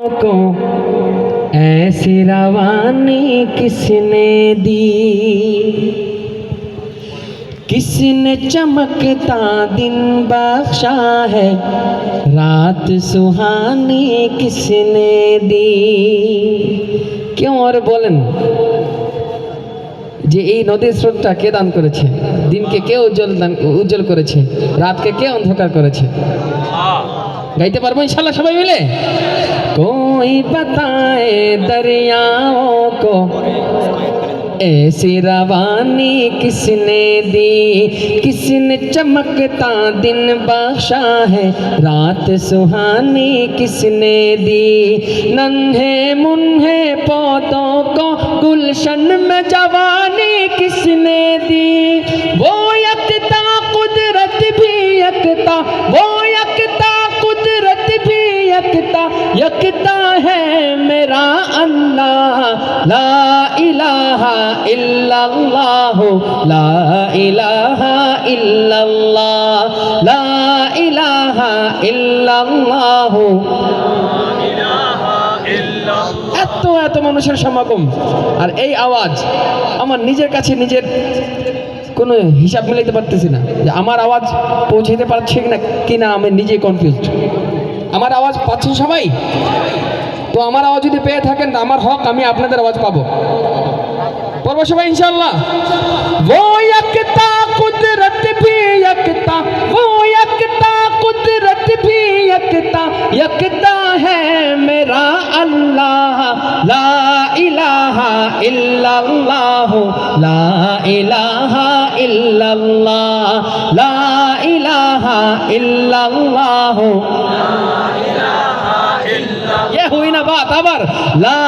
को ऐसी रवानी किसने दी किसने चमकता दिन बख्शा है रात सुहानी किसने दी কেউ আর বলেন যে এই নদীর স্রোতটা কে দান করেছে দিনকে কে উজ্জ্বল দান উজ্জ্বল করেছে রাতকে কে অন্ধকার করেছে গাইতে পারবো انشاءاللہ সবাই ملے کوئی بتائے دریاؤں کو ایسی روانی کس نے دی کس نے چمکتا دن بخشا ہے رات سہانی کس نے دی ننہے منہے پوتوں کو گلشن میں جوانی کس نے دی এত এত মানুষের সমাগম। আর এই আওয়াজ, আমার নিজের কাছে নিজের কোনো হিসাব মিলাইতে পারতেছি না যে আমার আওয়াজ পৌঁছাইতে পারছে কিনা কিনা আমি নিজে কনফিউজ আমার আওয়াজ পাচ্ছেন সবাই? তো আমার আওয়াজ যদি পেয়ে থাকেন আমার হক, আমি আপনাদের আওয়াজ পাবো। পড়ব ইনশাল্লাহ ও একতা কুদরত ভি একতা ও একতা কুদরত ভি একতা একতা হ্যায় মেরা আল্লাহ। লা ইলাহা ইল্লাল্লাহ, লা ইলাহা ইল্লাল্লাহ, লা ইলাহা ইল্লাল্লাহ। इल्लल्लाह ये हुई ना बात আবার লা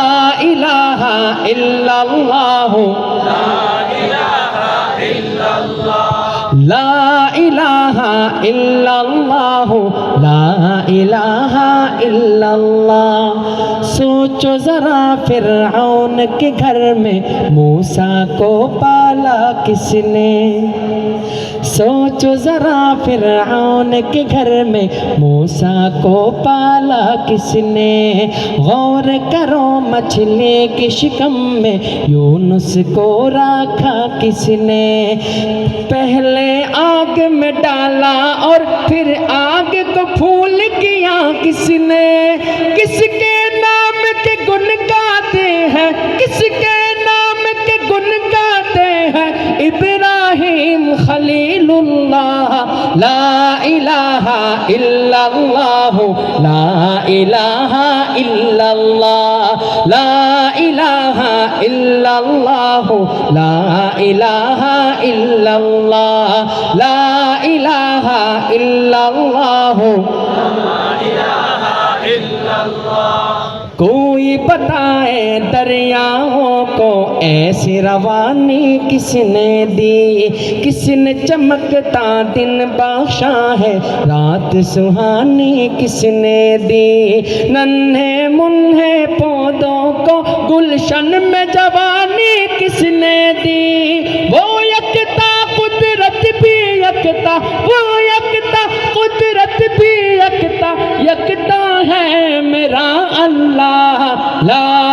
ইলাহা ইল্লাল্লাহ লা ইলাহা ইল্লাল্লাহ লা ইলাহা इल्लल्लाह सोचो जरा फिरऔन के घर में मूसा को पाला किसने سوچو ذرا فرعون کے گھر میں موسا کو پالا کس نے؟ غور کرو مچھلی کے شکم میں یونس کو راکھا کس نے؟ پہلے آگ میں ڈالا اور پھر آگ کو پھول کیا کس نے؟ کس کے इब्राहिम खलीलुल्लाह ला इलाहा इल्लल्लाह ला इलाहा इल्लल्लाह ला इलाहा इल्लल्लाह ला इलाहा इल्लल्लाह ला इलाहा इल्लल्लाह कोई बताए ایسی روانی کس نے دی کس نے چمکتا دن بخشا ہے؟ رات سہانی کس نے دی ننھے منہے پودوں کو گلشن میں جوانی کس نے دی وہ یکتا قدرت بھی یکتا، وہ یکتا قدرت بھی یکتا یکتا ہے میرا اللہ، لا